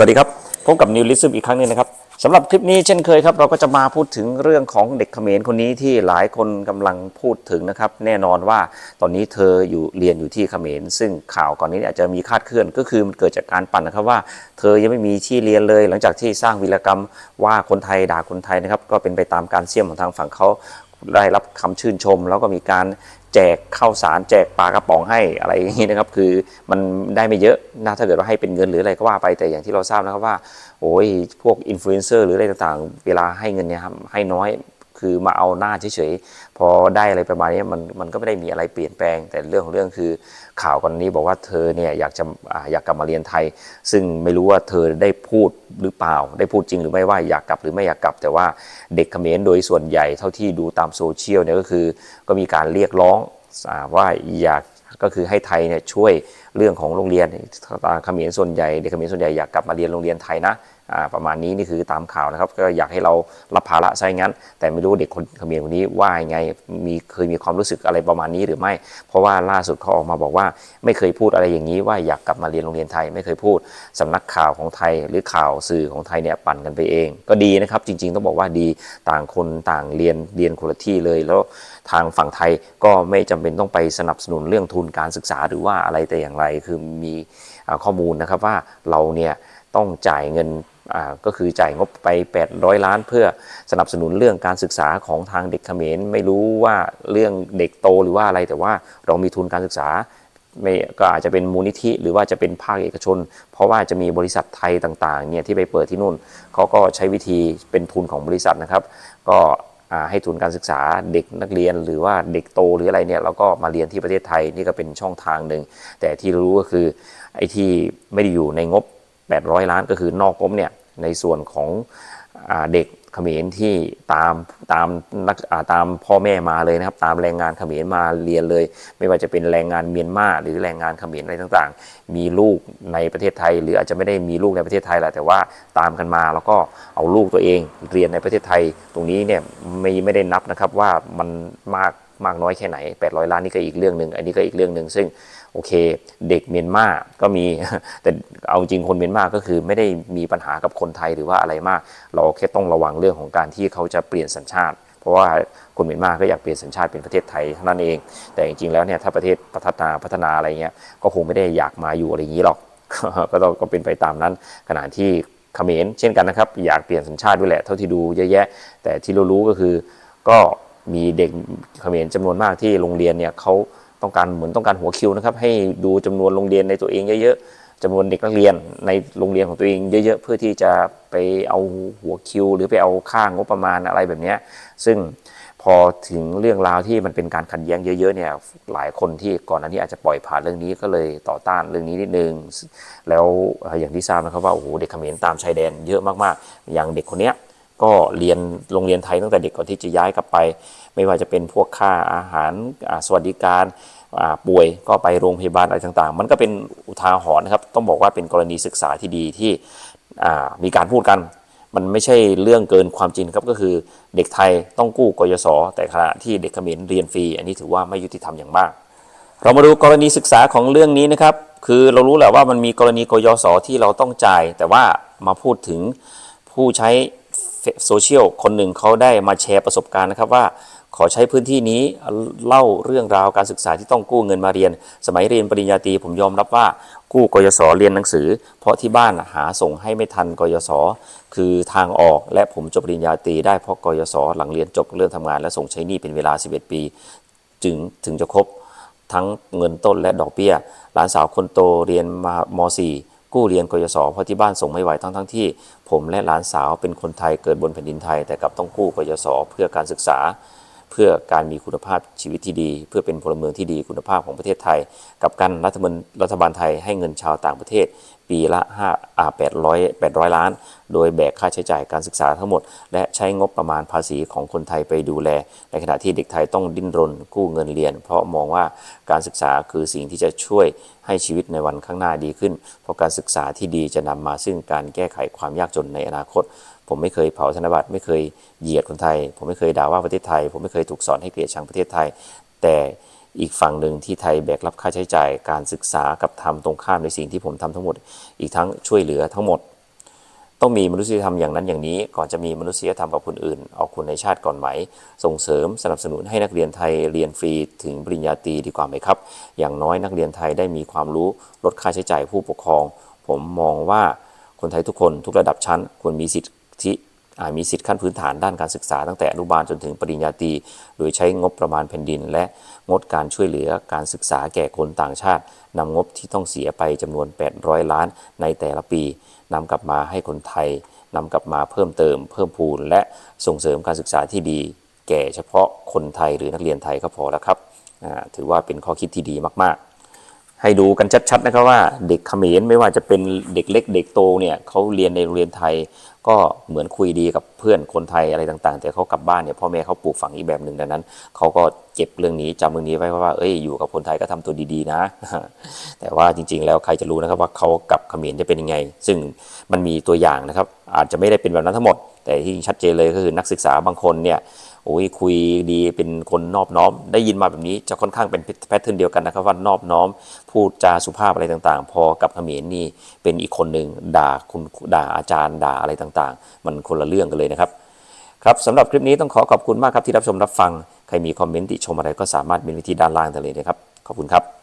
สวัสดีครับพบกับนิวลิซึมอีกครั้งหนึงนะครับสำหรับคลิปนี้เช่นเคยครับ เราก็จะมาพูดถึงเรื่องของเด็กเขมรคนนี้ที่หลายคนกำลังพูดถึงนะครับ แน่นอนว่าตอนนี้เธออยู่เรียนอยู่ที่เขมร ซึ่งข่าวก่อนนี้อาจจะมีคาดเคลื่อนก็คือมันเกิดจากการปั่นนะครับว่า เธอยังไม่มีที่เรียนเลย หลังจากที่สร้างวีรกรรมว่าคนไทยด่าคนไทยนะครับ ก็เป็นไปตามการเสี่ยมของทางฝั่งเขาได้รับคำชื่นชม แล้วก็มีการ แจกข้าวสารแจกปลากระป๋องให้อะไรอย่างนี้นะครับคือมันได้ไม่เยอะนะถ้าเกิดว่าให้เป็นเงินหรืออะไรก็ว่าไปแต่อย่างที่เราทราบนะครับว่าโอ้ยพวกอินฟลูเอนเซอร์หรืออะไรต่างๆ เวลาให้เงินเนี่ยครับให้น้อย คือมาเอาหน้าเฉยๆพอได้อะไรประมาณนี้มันมันก็ไม่ได้มีอะไรเปลี่ยนแปลง แต่เรื่องของเรื่องคือข่าวก่อนนี้บอกว่าเธอเนี่ยอยากจะอยากกลับมาเรียนไทย ซึ่งไม่รู้ว่าเธอได้พูดหรือเปล่า ได้พูดจริงหรือไม่ว่าอยากกลับหรือไม่อยากกลับ แต่ว่าเด็กเขมรโดยส่วนใหญ่เท่าที่ดูตามโซเชียลเนี่ยก็คือก็มีการเรียกร้องอาว่าอยากก็คือให้ไทยเนี่ยช่วยเรื่องของโรงเรียนเขมรส่วนใหญ่เด็กเขมรส่วนใหญ่อยากกลับมาเรียนโรงเรียนไทยนะ ประมาณนี้นี่คือตามข่าวนะครับก็อยากให้เรารับภาระใช่งั้น แต่ไม่รู้เด็กคนเขมรคนนี้ว่ายังไงมีเคยมีความรู้สึกอะไรประมาณนี้หรือไม่ เพราะว่าล่าสุดเขาออกมาบอกว่า ไม่เคยพูดอะไรอย่างนี้ว่าอยากกลับมาเรียนโรงเรียนไทย ไม่เคยพูดสำนักข่าวของไทยหรือข่าวสื่อของไทยเนี่ยปั่นกันไปเอง ก็ดีนะครับจริง ๆ ต้องบอกว่าดีต่างคนต่างเรียนเรียนคนละที่เลย แล้วทางฝั่งไทยก็ไม่จำเป็นต้องไปสนับสนุนเรื่องทุนการศึกษาหรือว่าอะไรแต่อย่างไรคือมีข้อมูลนะครับว่าเราเนี่ยต้องจ่ายเงิน ก็คือจ่ายงบไป 800 ล้าน เพื่อสนับสนุนเรื่องการศึกษาของทางเด็กเขมรไม่รู้ว่าเรื่องเด็กโตหรือว่าอะไรแต่ว่าเรามีทุนการศึกษาไม่ก็อาจจะเป็นมูลนิธิหรือว่าจะเป็นภาคเอกชน เพราะว่าจะมีบริษัทไทยต่างๆเนี่ยที่ไปเปิดที่นู่นเขาก็ใช้วิธีเป็นทุนของบริษัทนะครับ ก็ให้ทุนการศึกษาเด็กนักเรียนหรือว่าเด็กโตหรืออะไรเนี่ยเราก็มาเรียนที่ประเทศไทยนี่ก็เป็นช่องทางหนึ่งแต่ที่รู้ก็คือไอ้ที่ไม่ได้อยู่ในงบ 800 ล้านก็คือนอกงบเนี่ยในส่วนของอเด็กเขมรที่ตามตามนักตามพ่อแม่มาเลยนะครับ ตามแรงงานเขมรมาเรียนเลย ไม่ว่าจะเป็นแรงงานเมียนมาหรือแรงงานเขมรอะไรต่างๆ มีลูกในประเทศไทย หรืออาจจะไม่ได้มีลูกในประเทศไทยแหละแต่ว่าตามกันมาแล้วก็เอาลูกตัวเองเรียนในประเทศไทย ตรงนี้เนี่ยไม่ไม่ได้นับนะครับว่ามันมาก มากน้อยแค่ไหน 800 ล้านนี่ก็อีกเรื่องหนึ่งอันนี้ก็อีกเรื่องหนึ่งซึ่งโอเค เด็กเมียนมาก็มี แต่เอาจริงคนเมียนมาก็คือไม่ได้มีปัญหากับคนไทยหรือว่าอะไรมาก เราแค่ต้องระวังเรื่องของการที่เขาจะเปลี่ยนสัญชาติ เพราะว่าคนเมียนมาก็อยากเปลี่ยนสัญชาติเป็นประเทศไทยเท่านั้นเอง แต่จริงๆแล้วเนี่ยถ้าประเทศพัฒนาพัฒนาอะไรเงี้ยก็คงไม่ได้อยากมาอยู่อะไรอย่างนี้หรอกก็ต้องก็เป็นไปตามนั้นขณะที่เขมรเช่นกันนะครับ อยากเปลี่ยนสัญชาติด้วยแหละเท่าที่ดูเยอะแยะ แต่ที่เรารู้ก็คือก็ มีเด็กเขมรจำนวนมากที่โรงเรียนเนี่ยเขาต้องการเหมือนต้องการหัวคิวนะครับให้ดูจำนวนโรงเรียนในตัวเองเยอะๆจำนวนเด็กนักเรียนในโรงเรียนของตัวเองเยอะๆ เพื่อที่จะไปเอาหัวคิว หรือไปเอาค่างบประมาณอะไรแบบนี้ซึ่งพอถึงเรื่องราวที่มันเป็นการขัดแย้งเยอะๆเนี่ยหลายคนที่ก่อนหน้านี้อาจจะปล่อยผ่านเรื่องนี้ก็เลยต่อต้านเรื่องนี้นิดนึงแล้วเอ่ออย่างที่ทราบนะครับว่าโอ้โหเด็กเขมรตามชายแดนเยอะมากๆ อย่างเด็กคนเนี้ย ก็เรียนโรงเรียนไทยตั้งแต่เด็กก่อนที่จะย้ายกลับไป ไม่ว่าจะเป็นพวกค่าอาหารสวัสดิการป่วยก็ไปโรงพยาบาลอะไรต่างๆ มันก็เป็นอุทาหรณ์นะครับ ต้องบอกว่าเป็นกรณีศึกษาที่ดีที่มีการพูดกัน มันไม่ใช่เรื่องเกินความจริงครับก็คือเด็กไทยต้องกู้กยศแต่ขณะที่เด็กเขมรเรียนฟรี อันนี้ถือว่าไม่ยุติธรรมอย่างมาก เรามาดูกรณีศึกษาของเรื่องนี้นะครับ คือเรารู้แหละว่ามันมีกรณีกยศที่เราต้องจ่าย แต่ว่ามาพูดถึงผู้ใช้ โซเชียลคนหนึ่งเขาได้มาแชร์ประสบการณ์นะครับว่าขอใช้พื้นที่นี้เล่าเรื่องราวการศึกษาที่ต้องกู้เงินมาเรียน สมัยเรียนปริญญาตรีผมยอมรับว่ากู้กยศเรียนหนังสือ เพราะที่บ้านหาส่งให้ไม่ทันกยศคือทางออกและผมจบปริญญาตรีได้เพราะกยศหลังเรียนจบเรื่องทำงาน และส่งใช้หนี้เป็นเวลา 11 ปี จึงถึงจะครบทั้งเงินต้นและดอกเบี้ย หลานสาวคนโตเรียนมาม .4 กู้เรียนกยศเพราะที่บ้านส่งไม่ไหวทั้งทั้งที่ ผมและหลานสาวเป็นคนไทยเกิดบนแผ่นดินไทย แต่กลับต้องกู้กยศเพื่อการศึกษา พื่อการมีคุณภาพชีวิตที่ดี เพื่อเป็นพลเมืองที่ดีคุณภาพของประเทศไทย กับการรัฐบาลรัฐบาลไทยให้เงินชาวต่างประเทศ ปีละ5อ่า800 800 ล้าน โดยแบกค่าใช้จ่ายการศึกษาทั้งหมด และใช้งบประมาณภาษีของคนไทยไปดูแล ในขณะที่เด็กไทยต้องดิ้นรนกู้เงินเรียน เพราะมองว่าการศึกษาคือสิ่งที่จะช่วยให้ชีวิตในวันข้างหน้าดีขึ้น เพราะการศึกษาที่ดีจะนำมาซึ่งการแก้ไขความยากจนในอนาคต ผมไม่เคยเผาธนบัตรไม่เคยเหยียดคนไทย ผมไม่เคยด่าว่าประเทศไทย ผมไม่เคยถูกสอนให้เกลียดชังประเทศไทย แต่อีกฝั่งหนึ่งที่ไทยแบกรับค่าใช้จ่ายการศึกษากับทำตรงข้ามในสิ่งที่ผมทำทั้งหมด อีกทั้งช่วยเหลือทั้งหมด ต้องมีมนุษยธรรมอย่างนั้นอย่างนี้ ก่อนจะมีมนุษยธรรมกับคนอื่น เอาคนในชาติก่อนไหม ส่งเสริมสนับสนุนให้นักเรียนไทยเรียนฟรีถึงปริญญาตรีดีกว่าไหมครับ อย่างน้อยนักเรียนไทยได้มีความรู้ลดค่าใช้จ่ายผู้ปกครอง ผมมองว่าคนไทยทุกคนทุกระดับชั้นควรมีสิทธิ อ่ามีสิทธิขั้นพื้นฐานด้านการศึกษาตั้งแต่อนุบาลจนถึงปริญญาตรี โดยใช้งบประมาณแผ่นดิน และงดการช่วยเหลือการศึกษาแก่คนต่างชาติ นำงบที่ต้องเสียไปจำนวน 800 ล้านในแต่ละปีนำกลับมาให้คนไทยนำกลับมาเพิ่มเติม เพิ่มพูน และส่งเสริมการศึกษาที่ดี แก่เฉพาะคนไทยหรือนักเรียนไทยก็พอแล้วครับ ถือว่าเป็นข้อคิดที่ดีมาก ๆ ให้ดูกันชัดๆนะครับว่าเด็กเขมรไม่ว่าจะเป็นเด็กเล็กเด็กโตเนี่ยเขาเรียนในโรงเรียนไทย ก็เหมือนคุยดีกับเพื่อนคนไทยอะไรต่างๆ แต่เขากลับบ้านเนี่ยพ่อแม่เขาปลูกฝังอีกแบบหนึ่งดังนั้นเขาก็เก็บเรื่องนี้จำเรื่องนี้ไว้ว่าเอ้ยอยู่กับคนไทยก็ทำตัวดีๆนะ แต่ว่าจริงๆ แล้วใครจะรู้นะครับว่าเขากับเขมรจะเป็นยังไง ซึ่งมันมีตัวอย่างนะครับ อาจจะไม่ได้เป็นแบบนั้นทั้งหมด แต่ที่ชัดเจนเลยก็คือนักศึกษาบางคนเนี่ย โอ้ยคุยดีเป็นคนนอบน้อม ได้ยินมาแบบนี้จะค่อนข้างเป็นแพทเทิร์นเดียวกันนะครับว่านอบน้อม พูดจาสุภาพอะไรต่างๆ พอกับเขมรนี่เป็นอีกคนหนึ่งด่าคุณด่าอาจารย์ด่าอะไรต่างๆ มันคนละเรื่องกันเลยนะครับครับสำหรับคลิปนี้ต้องขอขอบคุณมากครับที่รับชมรับฟัง ใครมีคอมเมนต์ติชมอะไรก็สามารถเมนไว้ที่ด้านล่างได้เลยนะครับ ขอบคุณครับ